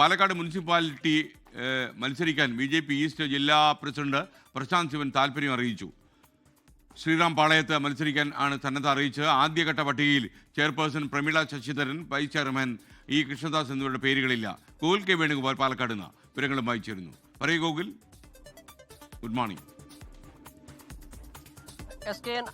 Palakkad municipality മത്സരിക്കാൻ B J P east ജില്ലാ president Prashant Sivan താല്പര്യം അറിയിച്ചു. ശ്രീറാം പാളയത്ത് മത്സരിക്കാൻ ആണ് സന്നദ്ധ അറിയിച്ചത്. ആദ്യഘട്ട പട്ടികയിൽ chairperson Prameela Sasidharan vice chairman E Krishnadas എന്നിവരുടെ പേരുകളില്ല. ഗോകുൽ കെ വേണുഗോപാൽ പാലക്കാട് നിന്ന് വിവരങ്ങളും വായിച്ചിരുന്നു പറയൂ Gokul. Good morning. S K N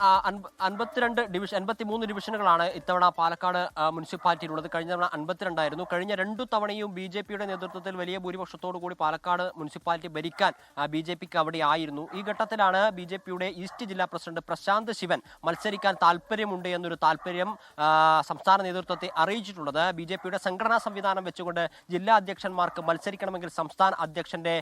അൻപത്തിരണ്ട് ഡിവിഷൻ അൻപത്തിമൂന്ന് ഡിവിഷനുകളാണ് ഇത്തവണ പാലക്കാട് മുനിസിപ്പാലിറ്റിയിൽ ഉള്ളത് കഴിഞ്ഞ തവണ അൻപത്തിരണ്ടായിരുന്നു. കഴിഞ്ഞ രണ്ടു തവണയും ബി ജെ പിയുടെ നേതൃത്വത്തിൽ വലിയ ഭൂരിപക്ഷത്തോടു കൂടി പാലക്കാട് മുനിസിപ്പാലിറ്റി ഭരിക്കാൻ ബി ജെ പിക്ക് അവിടെ ആയിരുന്നു. ഈ ഘട്ടത്തിലാണ് ബി ജെ പിയുടെ ഈസ്റ്റ് ജില്ലാ പ്രസിഡന്റ് പ്രശാന്ത് ശിവൻ മത്സരിക്കാൻ താല്പര്യമുണ്ട് എന്നൊരു താല്പര്യം സംസ്ഥാന നേതൃത്വത്തെ അറിയിച്ചിട്ടുള്ളത്. ബി ജെ പിയുടെ സംഘടനാ സംവിധാനം വെച്ചുകൊണ്ട് ജില്ലാ അധ്യക്ഷന്മാർക്ക് മത്സരിക്കണമെങ്കിൽ സംസ്ഥാന അധ്യക്ഷന്റെ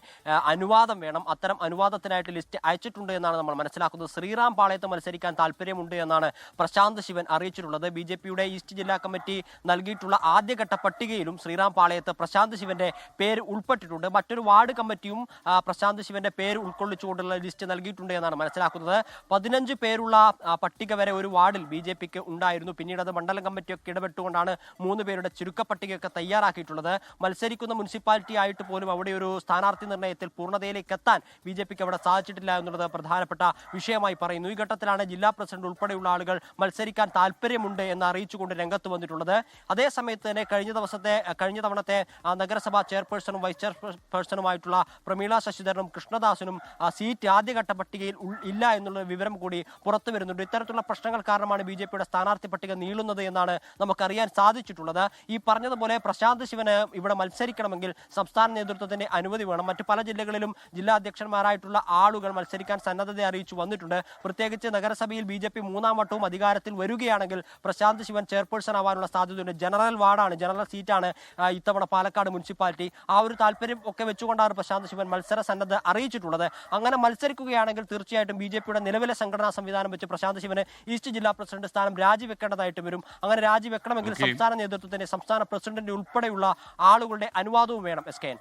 അനുവാദം വേണം. അത്തരം അനുവാദത്തിനായിട്ട് ലിസ്റ്റ് അയച്ചിട്ടുണ്ട് എന്നാണ് നമ്മൾ മനസ്സിലാക്കുന്നത്. ശ്രീറാം പാളയത്ത് മത്സരിക്കാൻ താല്പര്യമുണ്ട് എന്നാണ് പ്രശാന്ത് ശിവൻ അറിയിച്ചിട്ടുള്ളത്. ബി ജെ പിയുടെ ഈസ്റ്റ് ജില്ലാ കമ്മിറ്റി നൽകിയിട്ടുള്ള ആദ്യഘട്ട പട്ടികയിലും ശ്രീറാം പാളയത്ത് പ്രശാന്ത് ശിവന്റെ പേര് ഉൾപ്പെട്ടിട്ടുണ്ട്. മറ്റൊരു വാർഡ് കമ്മിറ്റിയും പ്രശാന്ത് ശിവന്റെ പേര് ഉൾക്കൊള്ളിച്ചുകൊണ്ടുള്ള ലിസ്റ്റ് നൽകിയിട്ടുണ്ട് എന്നാണ് മനസ്സിലാക്കുന്നത്. പതിനഞ്ച് പേരുള്ള പട്ടിക വരെ ഒരു വാർഡിൽ ബി ജെ പിക്ക് ഉണ്ടായിരുന്നു. പിന്നീട് അത് മണ്ഡലം കമ്മിറ്റിയൊക്കെ ഇടപെട്ടുകൊണ്ടാണ് മൂന്ന് പേരുടെ ചുരുക്ക പട്ടികയൊക്കെ തയ്യാറാക്കിയിട്ടുള്ളത്. മത്സരിക്കുന്ന മുനിസിപ്പാലിറ്റി ആയിട്ട് പോലും അവിടെ ഒരു സ്ഥാനാർത്ഥി നിർണയത്തിൽ പൂർണതയിലേക്ക് എത്താൻ ബി ജെ പിക്ക് അവിടെ സാധിച്ചിട്ടില്ല എന്നുള്ളത് പ്രധാനപ്പെട്ട വിഷയമായി പറയുന്നു. ഈ ഘട്ടത്തിലാണ് ജില്ലാ പ്രസിഡന്റ് ഉൾപ്പെടെയുള്ള ആളുകൾ മത്സരിക്കാൻ താല്പര്യമുണ്ട് എന്ന് അറിയിച്ചുകൊണ്ട് രംഗത്ത് വന്നിട്ടുള്ളത്. അതേസമയത്ത് തന്നെ കഴിഞ്ഞ ദിവസത്തെ കഴിഞ്ഞ തവണത്തെ നഗരസഭാ ചെയർപേഴ്സണും വൈസ് ചെയർപേഴ്സണുമായിട്ടുള്ള പ്രമീള ശശിധരനും കൃഷ്ണദാസനും സീറ്റ് ആദ്യഘട്ട പട്ടികയിൽ ഇല്ല എന്നുള്ള വിവരം കൂടി പുറത്തു വരുന്നുണ്ട്. ഇത്തരത്തിലുള്ള പ്രശ്നങ്ങൾ കാരണമാണ് ബി ജെ പിയുടെ സ്ഥാനാർത്ഥി പട്ടിക നീളുന്നത് എന്നാണ് നമുക്കറിയാൻ സാധിച്ചിട്ടുള്ളത്. ഈ പറഞ്ഞതുപോലെ പ്രശാന്ത് ശിവന് ഇവിടെ മത്സരിക്കണമെങ്കിൽ സംസ്ഥാന നേതൃത്വത്തിന്റെ അനുമതി വേണം. മറ്റു പല ജില്ലകളിലും ജില്ലാ അധ്യക്ഷന്മാരായിട്ടുള്ള ആളുകൾ മത്സരിക്കാൻ സന്നദ്ധത അറിയിച്ചു വന്നിട്ടുണ്ട്. പ്രത്യേകിച്ച് നഗരസഭയിൽ ബി ജെ പി മൂന്നാം വട്ടവും അധികാരത്തിൽ വരികയാണെങ്കിൽ പ്രശാന്ത് ശിവൻ ചെയർപേഴ്സൺ ആവാനുള്ള സാധ്യതയുണ്ട്. ജനറൽ വാർഡാണ് ജനറൽ സീറ്റാണ് ഇത്തവണ പാലക്കാട് മുനിസിപ്പാലിറ്റി. ആ ഒരു താല്പര്യം ഒക്കെ വെച്ചുകൊണ്ടാണ് പ്രശാന്ത് ശിവൻ മത്സര സന്നദ്ധ അറിയിച്ചിട്ടുള്ളത്. അങ്ങനെ മത്സരിക്കുകയാണെങ്കിൽ തീർച്ചയായിട്ടും ബി ജെ പിയുടെ നിലവിലെ സംഘടനാ സംവിധാനം വെച്ച് പ്രശാന്ത് ശിവന് ഈസ്റ്റ് ജില്ലാ പ്രസിഡന്റ് സ്ഥാനം രാജിവെക്കേണ്ടതായിട്ട് വരും. അങ്ങനെ രാജിവെക്കണമെങ്കിൽ. സംസ്ഥാന നേതൃത്വത്തിന്റെ സംസ്ഥാന പ്രസിഡന്റ് ഉൾപ്പെടെയുള്ള ആളുകളുടെ അനുവാദവും വേണം. S K N.